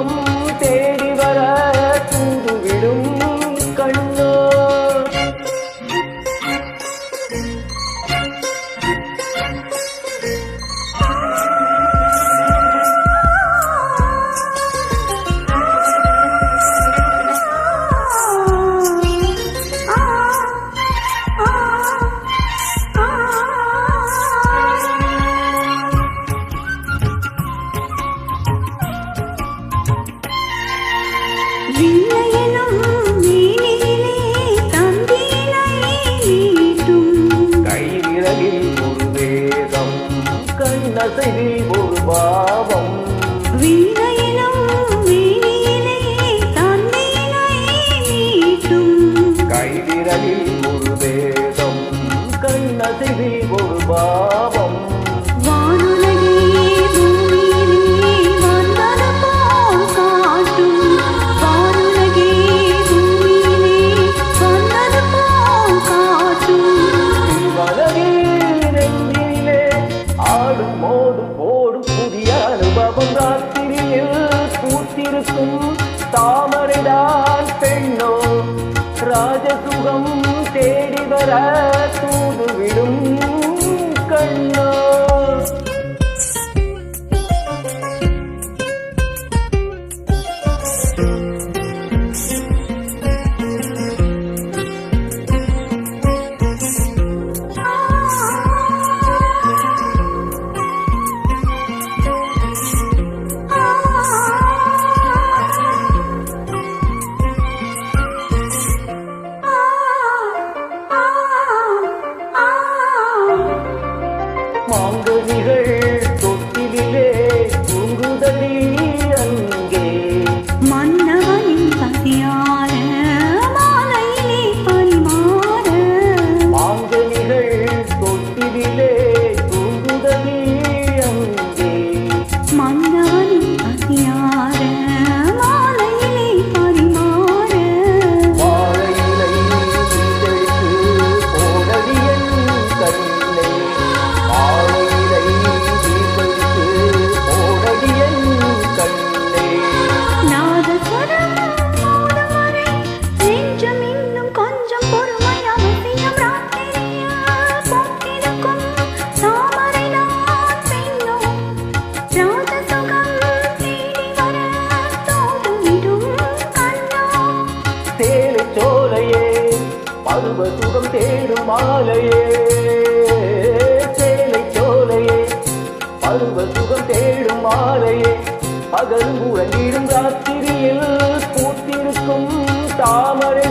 Oh. ஒரு பாவம் கைதிரவில் பூக்கும் தாமரைதான் பெண்ணோ. ராஜசுகம் தேடி வர தேலை சோலையே பருவ சுகம் தேடும் மாலையே பகல் உறங்கிடும் ராத்திரியில் பூத்திருக்கும் தாமரை